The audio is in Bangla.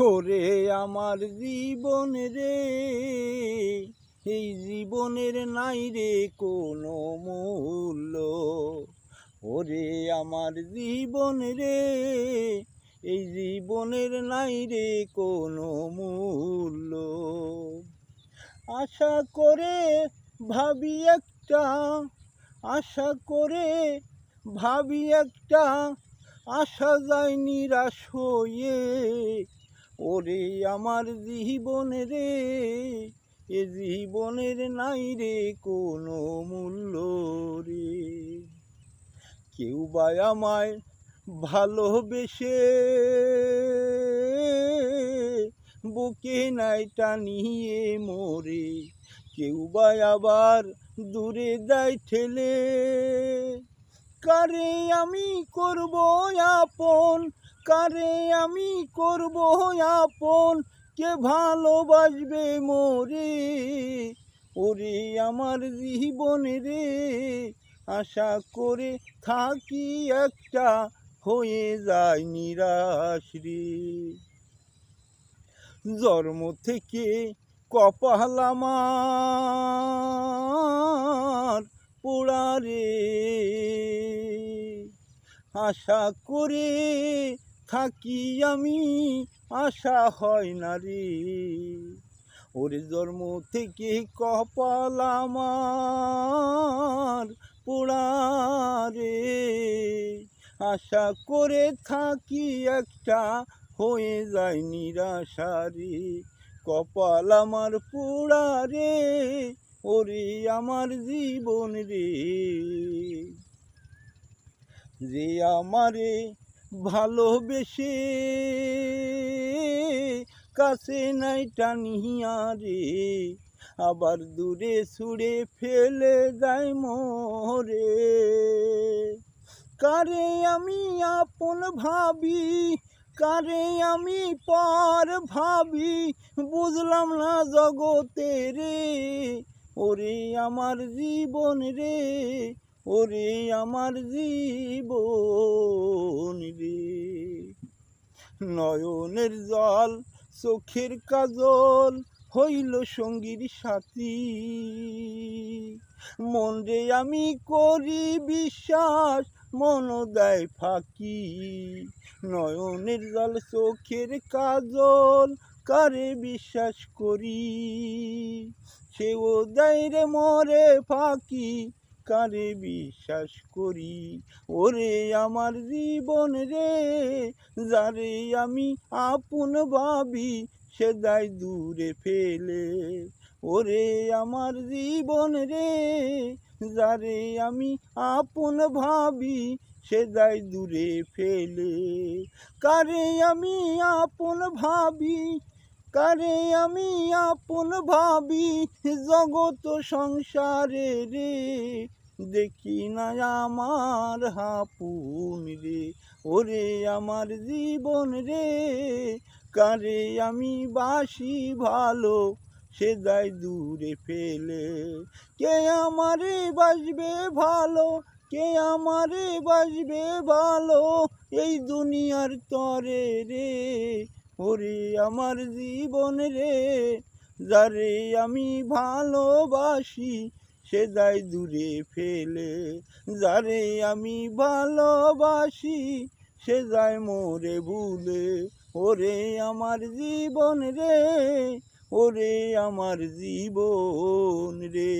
ওরে আমার জীবন রে। এই জীবনের নাই রে কোনো মূল্য। ওরে আমার জীবন রে, এই জীবনের নাই রে কোনো মূল্য। আশা করে ভাবি একটা, আশা করে ভাবি একটা, আশা যায় নিরাশ হয়ে ওরে আমার জীবন রে, এ জীবনের নাই রে কোনো মূল্য রে। কেউ বা আমায় ভালোবেসে, বুকে নাই টানিয়ে মোরে। কেউ বা আবার দূরে দেয় ঠেলে, কারে আমি করব আপন কারে আমি করব আপন। কে ভালোবাসবে মোরে? ওরে আমার জীবন রে, আশা করে থাকি একটা হয়ে যায় নিরাশ রে। জন্ম থেকে কপাল আমার পোড়া রে। আশা করে থাকি আমি, আশা হয় না রে। ওরে জন্ম থেকে কপাল আমার পোড়া রে। আশা করে থাকি একটা হয়ে যায় নিরাশা রে। কপাল আমার পোড়া রে, ওরে আমার জীবন রে। যে আমারে ভালোবেসে কাছে নাই টানিয়া রে, আবার দূরে ছুড়ে ফেলে যায় মোরে। কারে আমি আপন ভাবি, কারে আমি পর ভাবি, বুঝলাম না জগতে রে। ওরে আমার জীবন রে, ওরে আমার জীবন। নয়নের জল, চোখের কাজল হইল সঙ্গীর সাথী। মন আমি করি বিশ্বাস মন দেয় ফাঁকি। নয়নের জল, চোখের কাজল কারে বিশ্বাস করি? সেও দেয় রে মরে ফাঁকি কারে বিশ্বাস করি। ওরে আমার জীবন রে, যারে আমি আপন ভাবি, সে দায় দূরে ফেলে। ওরে আমার জীবন রে, যারে আমি আপন ভাবি, সে দায় দূরে ফেলে। কারে আমি আপন ভাবি কারে আমি আপন ভাবি জগত সংসারে রে। দেখি না আমার হাপুন রে, ওরে আমার জীবন রে। কারে আমি বাসি ভালো, সে দায় দূরে ফেলে। কে আমারে বাসবে ভালো, কে আমারে বাসবে ভালো, এই দুনিয়ার তরে রে। ওরে আমার জীবন রে, যারে আমি ভালোবাসি, সে যায় দূরে ফেলে। যারে আমি ভালোবাসি, সে যায় মোরে ভুলে। ওরে আমার জীবন রে, ওরে আমার জীবন রে।